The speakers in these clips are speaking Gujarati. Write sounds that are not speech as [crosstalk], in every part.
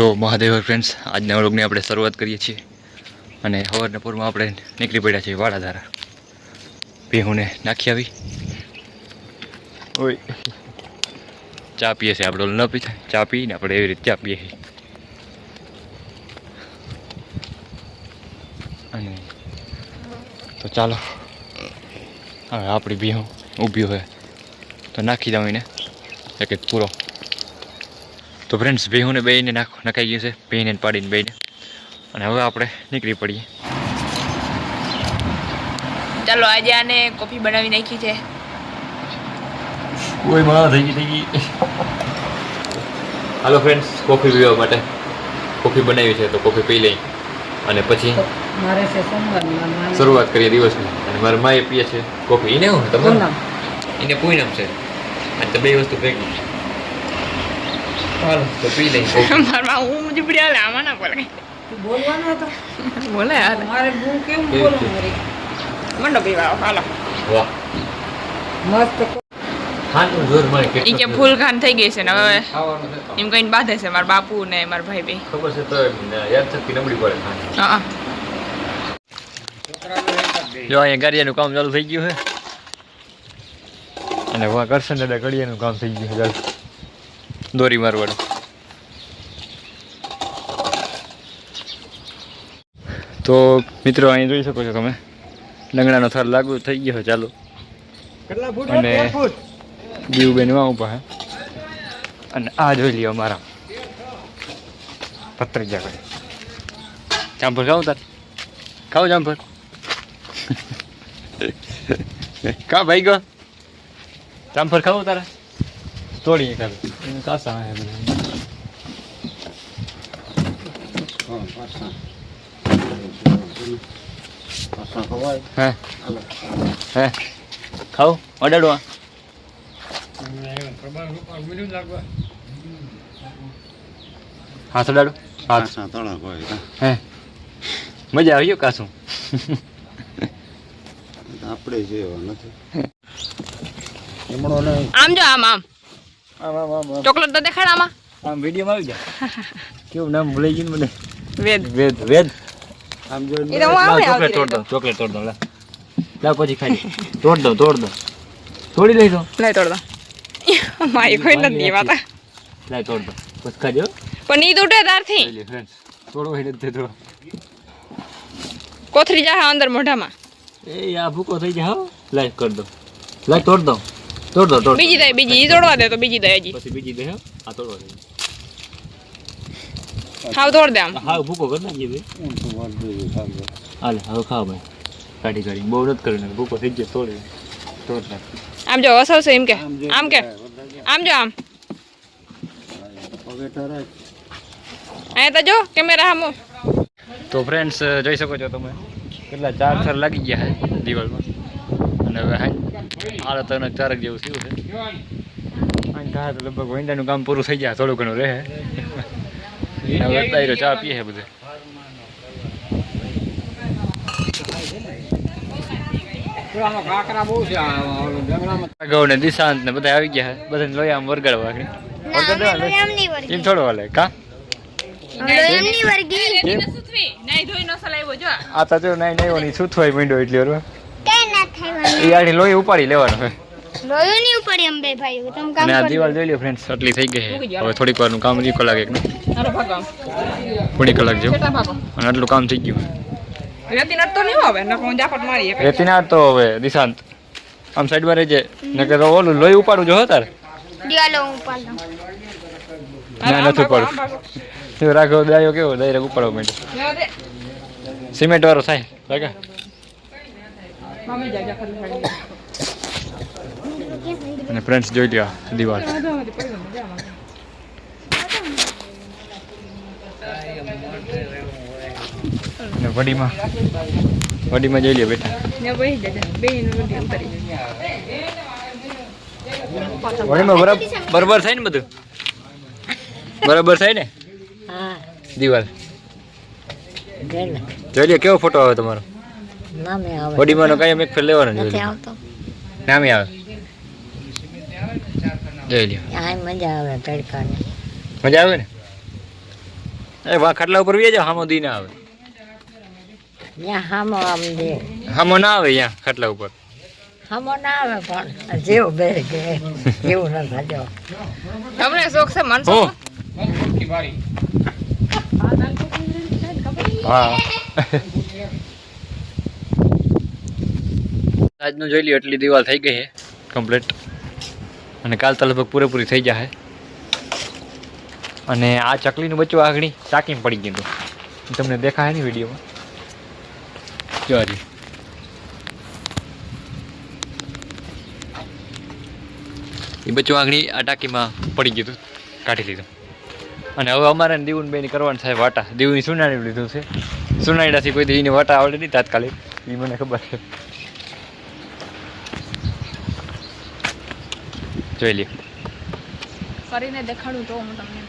તો મહાદેવ ફ્રેન્ડ્સ આજના વ્લોગની આપણે શરૂઆત કરીએ છીએ. અને સવારના પૂરમાં આપણે નીકળી પડ્યા છીએ વાડાધારા. ભેહુંને નાખી આવી. ઓય. ચા પીએ છે આપણે ન પીતા. ચા પીને આપણે એવી રીતે ચા પીએ છીએ. અને તો ચાલો હવે આપણી ભેહું ઊભી હોય. તો નાખી દઉં એને. એક પૂરો. તો ફ્રેન્ડ્સ ભેહુંને બેને નાખ નખાઈ ગયું છે. ભેને પાડીને બેને અને હવે આપણે નીકળી પડીએ. ચાલો આજે આને કોફી બનાવી નાખી છે. કોઈ માં થઈ ગઈ થઈ ગઈ. હાલો ફ્રેન્ડ્સ કોફી પીવા માટે કોફી બનાવી છે તો કોફી પી લઈ. અને પછી મારે છે સોમવારની શરૂઆત કરીએ દિવસની. અને મારા માએ પીએ છે કોફી. એને હું તમને? પૂનમ. એને પૂનમ છે. અને તો બે વસ્તુ ભેગી. હાલો તો પી લઈ. મારા હું લે આમાં ના બોલે બોલવાનો હતો? બોલે યાર મારે કેવું કેવું બોલું મારી મંડો પીવા હાલો. વાહ. મસ્ત હા ઈ કે ફૂલ ખાન થઈ ગઈ છે ને હવે. એમ કઈને બાંધે છે મારા બાપુ ને મારા ભાઈ બે. ખબર છે તો યાદ શક્તિ નબળી પડે હા જો અહીંયા ગાડિયાનું કામ ચાલુ થઈ ગયું છે. અને કરશે ને દાદા ગળિયાનું કામ થઈ ગયું ચાલુ. દોરી મારવાડું તો મિત્રો અહીં જોઈ શકો છો તમે. લંગડાનો થર લાગુ થઈ ગયો ચાલુ. અને દીવબેનમાં ઊભા અને આ જોઈ લ્યો અમારા પત્રજા કરે જામફળ ખાવું તાર? ખાવ જામફળ. [laughs] કા ભાઈ ગયો? જામફળ ખાવું તારા? તોડીએ કાલે કાસા આવે બધા હે હે. ખાવ અડાડવા હાથ અડાડો. હાથ. હે. મજા આવી ગયો કાસું. આપણે જેવા નથી. આમ જો આમ આમ. ચોકલેટ તો દેખાડ આમાં. આમ વિડીયોમાં આવી જાય કેવું નામ ભૂલાઈ ગયું મને? વેદ. વેદ વેદ. આમ જો ચોકલેટ તોડ દો ચોકલેટ તોડ દો લા. લાવ પછી ખાઈ તોડ દો તોડ દો. તોડી લઈ દો લઈ તોડ દો. મારી કોઈ નથી વાત લાવ તોડ દો. પછી ખાજો. પણ ઈ તૂટે તારથી. લઈ ફ્રેન્ડ્સ તોડો હોય નથી થોડો કોથરી જા અંદર મોઢામાં. એ આ ભૂકો થઈ જા લાઈક કર દો. લાઈક તોડ દો. તોડ દો તોડ બીજી દે બીજી. ઈ તોડવા દે તો બીજી દે હજી. પછી બીજી દે હો. આ તોડવા દે. હાવ તોડ દે આમ. હાવ ભૂકો કર નાખીએ ભાઈ. હાલે. હવે ખાવ ભાઈ. કાઢી કાઢી. બહુ નથી કર્યું ભૂકો થઈ ગયો તોડી. તોડ નાખ. આમ જો હસાવ છે એમ કે? આમ કે? આમ જો આમ. અહીંયા તો જો કેમેરા હામો. તો ફ્રેન્ડ્સ જોઈ શકો છો તમે. કેટલા ચાર થર લાગી ગયા છે દિવાલમાં. અને હવે હાઈ આડો ત્રણ ચારક જેવું થયું છે. થાય તો લગભગ વૈંડાનું કામ પૂરું થઈ જાય થોડું ઘણું રહે. હવે અત્યારે ચા પીએ છે બધે કાકરા બહુ છે આગળ ને દિશાંત ને બધા આવી ગયા છે બધાને લોહી આમ વરગાડવા એમ થોડો હાલે કા? કેમ? નહીં ધોઈ ન સલાવ્યો જો. આ તો જો નાઈ નાઈ ઓની છૂથવાઈ માંડ્યો એટલી વાર એ આડી લોહી ઉપાડી લેવાનો છે અને આ દિવાલ જોઈ લ્યો ફ્રેન્ડ્સ આટલી થઈ ગઈ હવે થોડીક વારનું કામ કલાક એક હાલો ભાગો થોડી કલાક જેવું. અને આટલું કામ થઈ ગયું. રેતી નટ તો નહીં આવે નકર હું જાપટ મારી એક રેતી તો હવે દિશાંત. આમ સાઈડમાં રહેજે નકર તો ઓલું લોહી ઉપાડું જો હો તાર. ના નથી ઉપાડું. રાઘવ દાયો કેવો ડાયરેક્ટ ઉપાડવા મેં સિમેન્ટ વાળો થાય લાગે મમ્મી જા જા ખાલી ખાલી અને ફ્રેન્ડ્સ જોઈ લ્યો દિવાલ. અને વડીમાં વડીમાં જોઈ લ્યો બેટા. ને બેહી જા બે નું રોટી ઉતારી વડીમાં બરાબર બરાબર થાય ને બધું? બરાબર થાય ને? હા. દિવાલ. જોઈ લ્યો કેવો ફોટો આવે તમારો? નામે આવે. વડીમાંનો કાંઈ અમે ફેર લેવાનો નથી આવતો. નામે આવે. જોઈ લ્યો. આ મજા આવે તડકાની. મજા આવે ને? એ ખાટલા ઉપર જાવ હામો દી ના આવે. ત્યાં હામો આમ દે. હામો ના આવે અહીંયા ખાટલા ઉપર. હામો ના આવે પણ જેવું બે કે એવું ન થજો તમને શોખ છે માનસો હું હા આજનું જોઈ લ્યો, એટલી દિવાલ થઈ ગઈ છે કમ્પ્લીટ અને કાલ તો લગભગ પૂરેપૂરી થઈ જશે અને આ ચકલીનું બચ્ચું આગળ ચાકીમાં પડી ગયું હતું. તમને દેખાય ને વિડીયોમાં. ચોરી એ બચ્ચું આગળ આ ટાંકીમાં પડી ગયું હતું. કાઢી લીધું. અને હવે અમારે ને દીવું બેની કરવાનું થાય વાટા. દીવની સુનાણી લીધું છે. સુનાણીડાથી કોઈ દીની વાટા આવડે નહીં તાત્કાલિક. એ મને ખબર છે. જોઈ લે કરીને દેખાડું તો હું તમને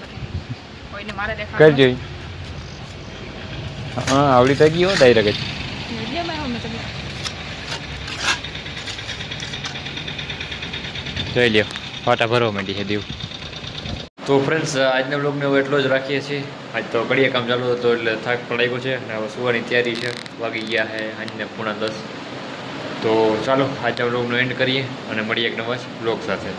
કોઈને મારે દેખાડ કરજો હા આવડી થઈ ગયો હો ડાયરેક્ટ જ. જોઈ લ્યો ફાટા ભરવા માંડી છે દીવ. તો ફ્રેન્ડ્સ આજના બ્લોગને હવે એટલો જ રાખીએ છીએ. આજ તો કડીએ કામ ચાલુ હતો એટલે થાક પણ લાગ્યો છે અને હવે સુવાની તૈયારી છે. વાગી ગયા છે આજને પૂણા દસ. તો ચાલો આજના બ્લોગનો એન્ડ કરીએ અને મળીએ એક નવા બ્લોગ સાથે.